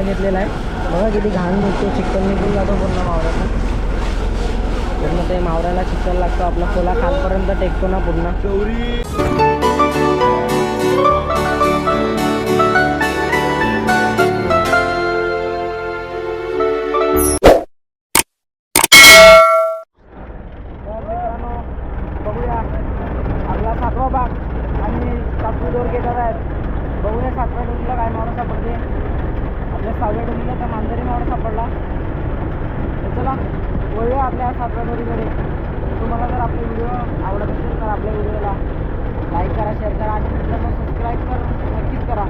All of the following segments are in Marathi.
मावरा घेतलेला आहे. बघा किती घाण निघतो चिकन निघून जातो पूर्ण मावराचा पूर्ण ते मावऱ्याला चिकन लागतो. आपला खोला खालपर्यंत टेकतो ना पूर्ण. तर सातवा भाग आणि सातवी दोर घेतात आहेत. बघूया सातव्या डोरीला काय मावरा सापडते. आपल्या सहाव्या डोरीला तर मांजरी मावरा सापडला. चला वळूया आपल्या सातव्या डोरीकडे तुम्हाला जर आपले व्हिडिओ आवडत असेल तर आपल्या व्हिडिओला लाईक करा शेअर करा आणि मित्रांनो सबस्क्राईब कर नक्कीच करा.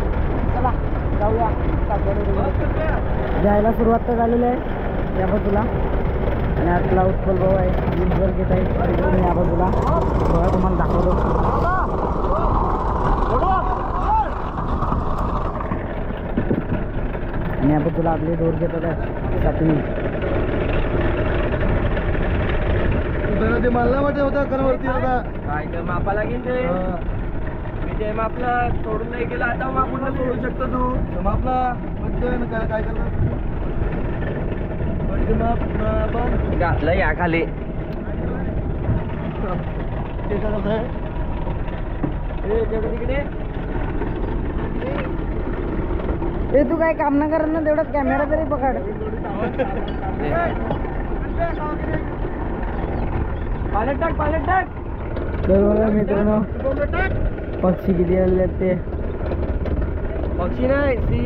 चला जाऊया सातव्या डोरीकडे जायला सुरुवात तर झालेली आहे या बाजूला. आणि आपला उत्पल भाऊ आहे घेत आहे. या बाजूला. बघा तुम्हाला दाखवतो. आणि या बाजूला आपली दोर आहे. सातवी ते मला वाटत होता करवरती होता काय तर मापाला घेईन ते. मी ते मापला सोडून नाही गेला. आता मापून सोडू शकतो तू. आपला काय काय करतात म्हणजे माप माप. घातलं या खाली. ते काय करत आहे तिकडे. ए तू काय काम न करत ना तेवढं कॅमेरा तरी पकड. टाक टाक. तर बघा मित्रांनो. पक्षी किती आले ते. पक्षी नाही सी.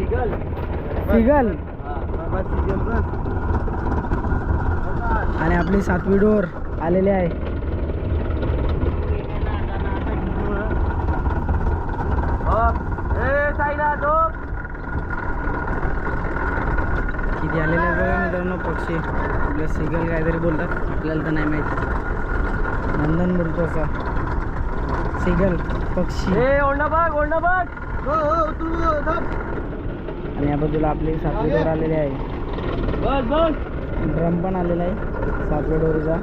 Eagle. सिगल. आणि आपली सातवी डोर आलेली आहे झोप. ए, साईला झोप. किती आलेले आहेत बघा पक्षी आपल्या सिगल काहीतरी बोलतात. आपल्याला तर नाही माहिती. नंदन बोलतो असा सिगल पक्षी बघ ओढणं बघ आणि या बाजूला आपली सातवी डोर आलेली आहे. बस बस! ड्रम पण आलेला आहे. सातव्या डोरीचा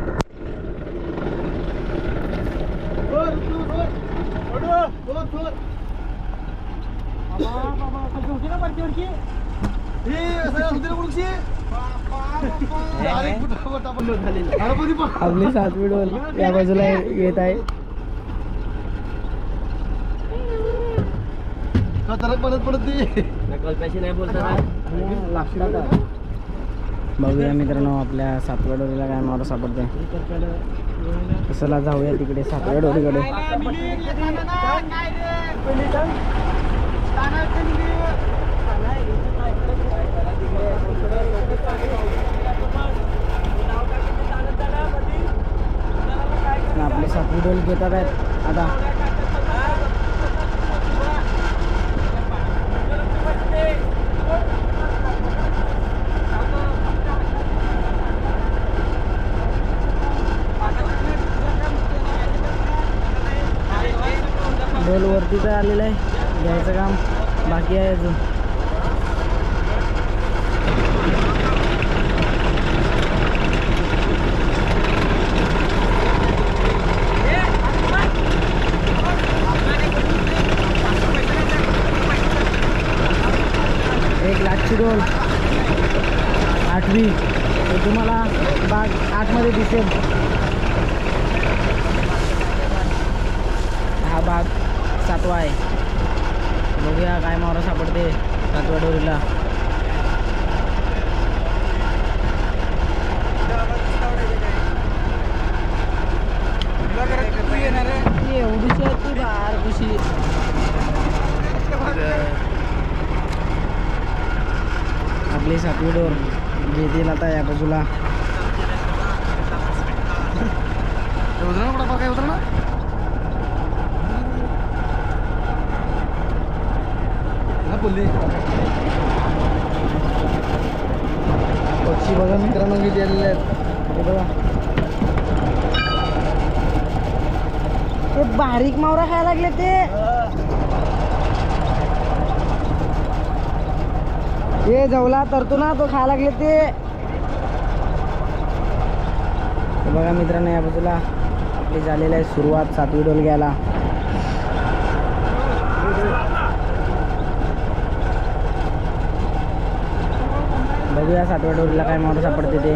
आपली सातवी डोर या बाजूला येत आहे. बघूया मित्रांनो आपल्या सातव्या डोरीला काय मारा सापडते चला जाऊया तिकडे सातव्या डोरीकडे आपले सातवी डोल घेतात आहेत. आता डोल वरती तर आलेलं आहे. घ्यायचं काम. बाकी आहे अजून. एक लाखची आठवी. तर तुम्हाला बाग आठमध्ये दिसेल. हा भाग सातवा आहे. बघूया काय मारा सापडते सातव्या डोरीला एवढीशी आहे ती बार कशी डोर घेतील आता या बाजूला. उतरा कुठं काय उतरा ना. हा बोलली पक्षी बघा मित्रांनो किती आलेले आहेत. हे बघा. ते बारीक मावरा खायला लागले ते. ये जवला तू ना तो खायला लागले ते. बघा मित्रांनो या बाजूला आपली झालेली आहे सुरुवात सातवी डोल घ्यायला. बघूया सातव्या डोलला काय मोठं सापडते ते.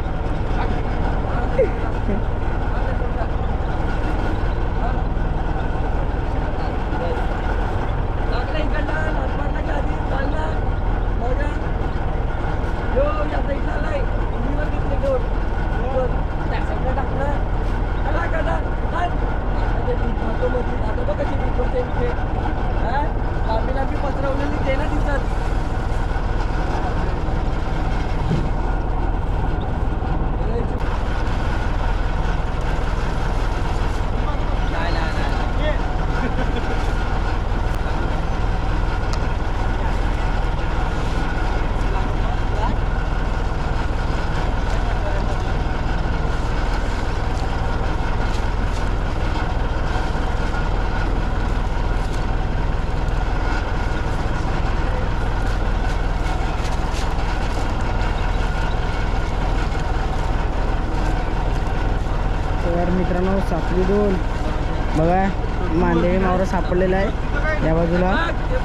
मित्रांनो दोन बघा मांदेवी मावरा सापडलेला आहे या बाजूला.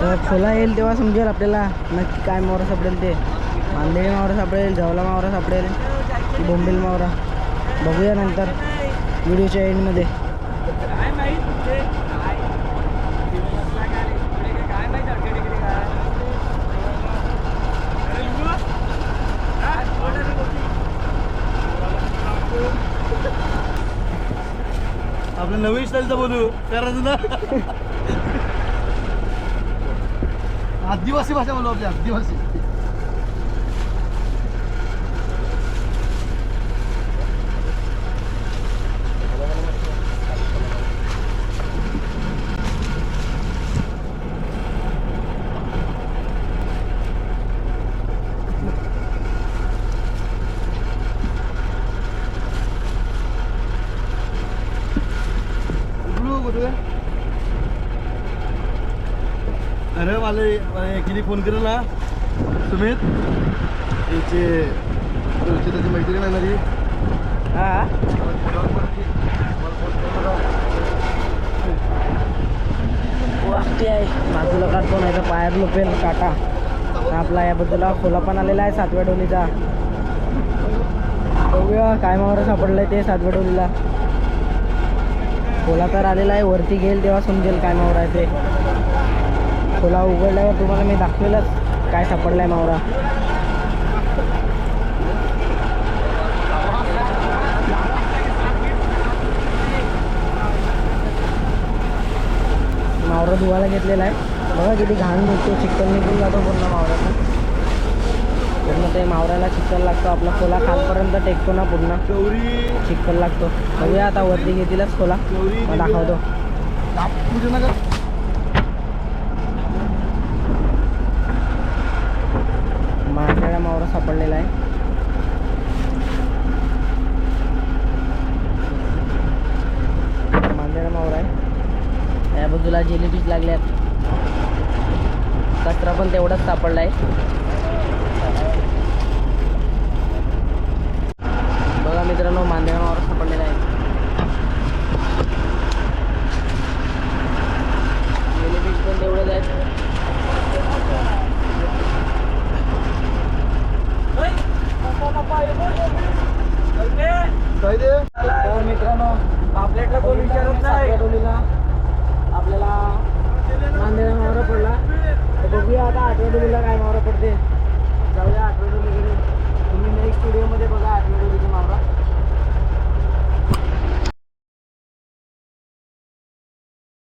तर खोला येईल तेव्हा समजेल आपल्याला नक्की काय मावरा सापडेल ते. मांदेवी मावरा सापडेल जवला मावरा सापडेल बोंबील मावरा बघूया नंतर व्हिडिओच्या एंडमध्ये काय माहीत ते काय दिवसला काय रे? इकडे काय- काय माहीत अडकडी इकडे काय अरे लिंबू? काय? कोण आली मोठी? आपल्या नवीन स्टाईलचं बोलू. करायचं ना? आदिवासी भाषा बोलू आपली आदिवासी कुठलं कुठं वाले मला फोन केलं ना सुमित याचे तुमची त्याची मैत्रीण आहे ना ती? हां? मला फोनवर वाटते आहे. बाजूला काढतो नाही तर पायर लोपेल काटा. आपला याबद्दल खोला पण आलेला आहे सातव्या डोलीचा. बघूया काय मावरा सापडलंय ते सातव्या डोलीला. खोला तर आलेला आहे वरती घेईल तेव्हा समजेल काय मावर आहे ते. खोला उघडल्यावर तुम्हाला मी दाखवेलच काय सापडलाय मावरा. मावरा धुवायला घेतलेला आहे. बघा किती घाण निघतो चिकन निघून जातो पूर्ण मावराचा पूर्ण ते मावऱ्याला चिकन लागतो. आपला खोला खालपर्यंत टेकतो ना पूर्ण. चिकन लागतो. बघूया आता वरती घेतीलच खोला. दाखवतो पूजा नका मांजळा मावरा सापडलेला आहे मांजळा मावरा आहे या बाजूला जिलेबीज लागल्यात आत्ताच सापडला आहे बघा मित्रांनो मांजळा सापडलेला आहे. बेनिफिट पण तेवढेच आहेत. मित्रांनो पापलेटला कोण विचारत नाही. आपल्याला नांदेड पडला. बघूया आता आठव्या काय मावरा पडते. जाऊया आठव्या तुम्ही नेक्स्ट व्हिडिओमध्ये बघा आठव्या मावरा.